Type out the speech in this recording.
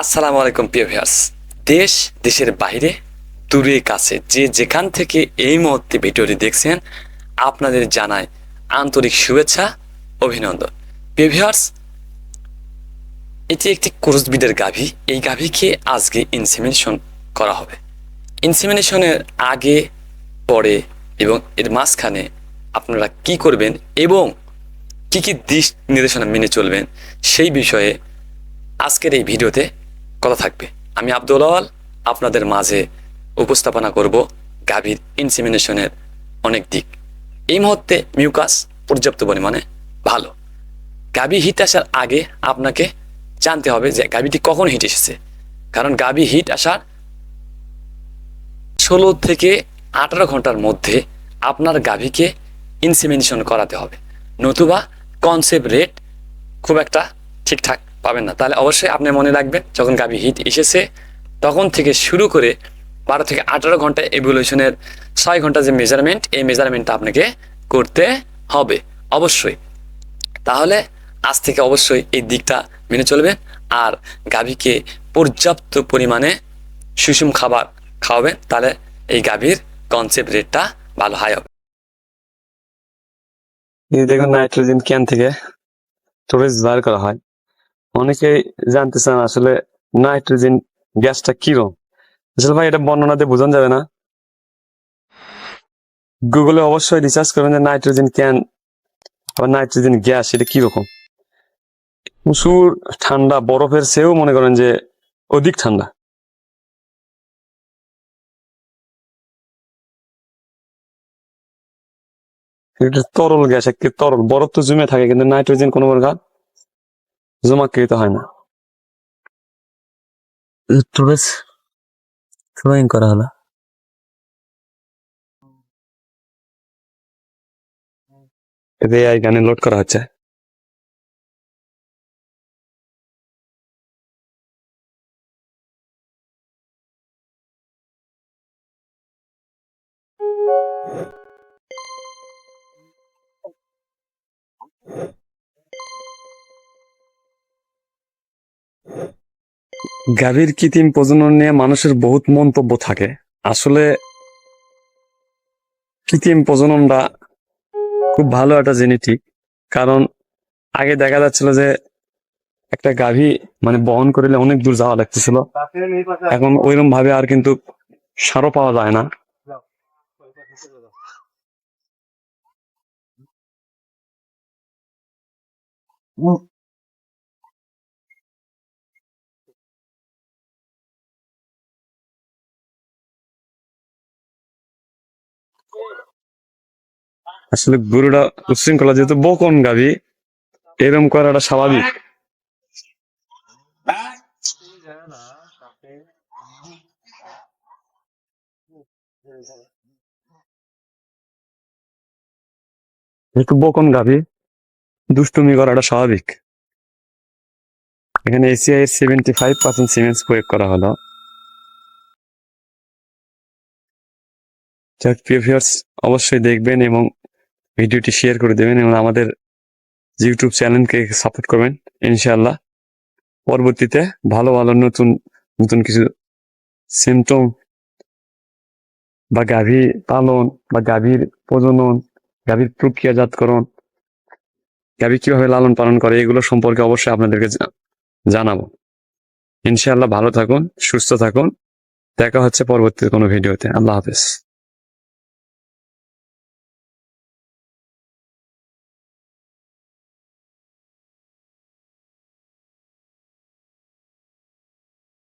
আসসালামু আলাইকুম, প্রিয় ভিউয়ার্স। দেশ, দেশের বাইরে, দূরে, কাছে, যে যেখান থেকে এই মুহূর্তে ভিডিওটি দেখছেন, আপনাদের জানায় আন্তরিক শুভেচ্ছা, অভিনন্দন। প্রিয় ভিউয়ার্স, এটি একটি ক্রুজবিদের গাভী। এই গাভীকে আজকে ইনসেমিনেশন করা হবে। ইনসেমিনেশনের আগে, পরে এবং এর মাঝখানে আপনারা কি করবেন এবং কি কি দিক নির্দেশনা মেনে চলবেন সেই বিষয়ে আজকের এই ভিডিওতে কথা থাকবে। আমি আব্দুল আওয়াল আপনাদের মাঝে উপস্থাপনা করব গাভীর ইনসিমিনেশনের অনেক দিক। এই মুহূর্তে মিউকাস পর্যাপ্ত পরিমাণে ভালো। গাভী হিট আসার আগে আপনাকে জানতে হবে যে গাভীটি কখন হিট এসেছে। কারণ গাভী হিট আসার ষোলো থেকে আঠারো ঘণ্টার মধ্যে আপনার গাভীকে ইনসিমিনেশন করাতে হবে। নতুবা কনসেপ্ট রেট খুব একটা ঠিকঠাক পাবেন না। তাহলে অবশ্যই আপনি মনে রাখবেন, যখন গাভী হিট এসেছে, তখন থেকে শুরু করে বারো থেকে আঠারো ঘণ্টা এভলিউশনের ছয় ঘণ্টা যে মেজারমেন্ট এই মেজারমেন্টটা আপনাকে করতে হবে, অবশ্যই। তাহলে আজ থেকে অবশ্যই এই দিকটা মেনে চলবেন আর গাভীকে পর্যাপ্ত পরিমাণে সুষম খাবার খাওয়াবেন, তাহলে এই গাভীর কনসেপ্ট রেটটা ভালো হাই হবে। দেখুন নাইট্রোজেন ক্যান থেকে স্টোরেজ বার করা হয়। অনেকেই জানতে চান আসলে নাইট্রোজেন গ্যাসটা কীরকম আসলে ভাই, এটা বর্ণনা দিয়ে বোঝানো যাবে না। গুগলে অবশ্যই রিসার্চ করবেন যে নাইট্রোজেন ক্যান বা নাইট্রোজেন গ্যাস, এটা কীরকম। প্রচুর ঠান্ডা, বরফের চেয়েও মনে করেন যে অধিক ঠান্ডা। তরল গ্যাস একটি তরল। বরফ তো জমে থাকে, কিন্তু নাইট্রোজেন কোনো প্রকার জমাকৃত হয় না স্টোরেজ ফ্লোয়িং করা হলো এতে এই গানে লোড করা হচ্ছে গাভীর কৃত্রিম প্রজনন নিয়ে মানুষের বহুত মন্তব্য থাকে? আসলে কৃত্রিম প্রজননটা খুব ভালো একটা জেনেটিক। কারণ আগে দেখা যাচ্ছিল যে একটা গাভী মানে বহন করিলে অনেক দূর যাওয়া লাগতেছিল। এখন ওইরকম ভাবে আর কিন্তু সারও পাওয়া যায় না। আসলে গরুটা উচ্ছৃঙ্খলা, যেহেতু বকন গাভী এরকম করাটা স্বাভাবিক। যেহেতু বকন গাভী, দুষ্টুমি করাটা স্বাভাবিক। এখানে ACI seventy five percent cements প্রয়োগ করা হলো। যাক প্রিয় viewers, অবশ্যই দেখবেন এবং ভিডিওটি শেয়ার করে দেবেন এবং আমাদের ইউটিউব চ্যানেলকে সাপোর্ট করবেন ইনশাআল্লাহ। পরবর্তীতে ভালো ভালো নতুন নতুন কিছু সিমটম বা গাভী পালন বা গাভীর প্রজনন গাভীর প্রক্রিয়াজাতকরণ গাভী কীভাবে লালন পালন করে এগুলো সম্পর্কে অবশ্যই আপনাদেরকে জানাব। ইনশাআল্লাহ ভালো থাকুন সুস্থ থাকুন। দেখা হচ্ছে পরবর্তী কোনো ভিডিওতে। আল্লাহ হাফেজ।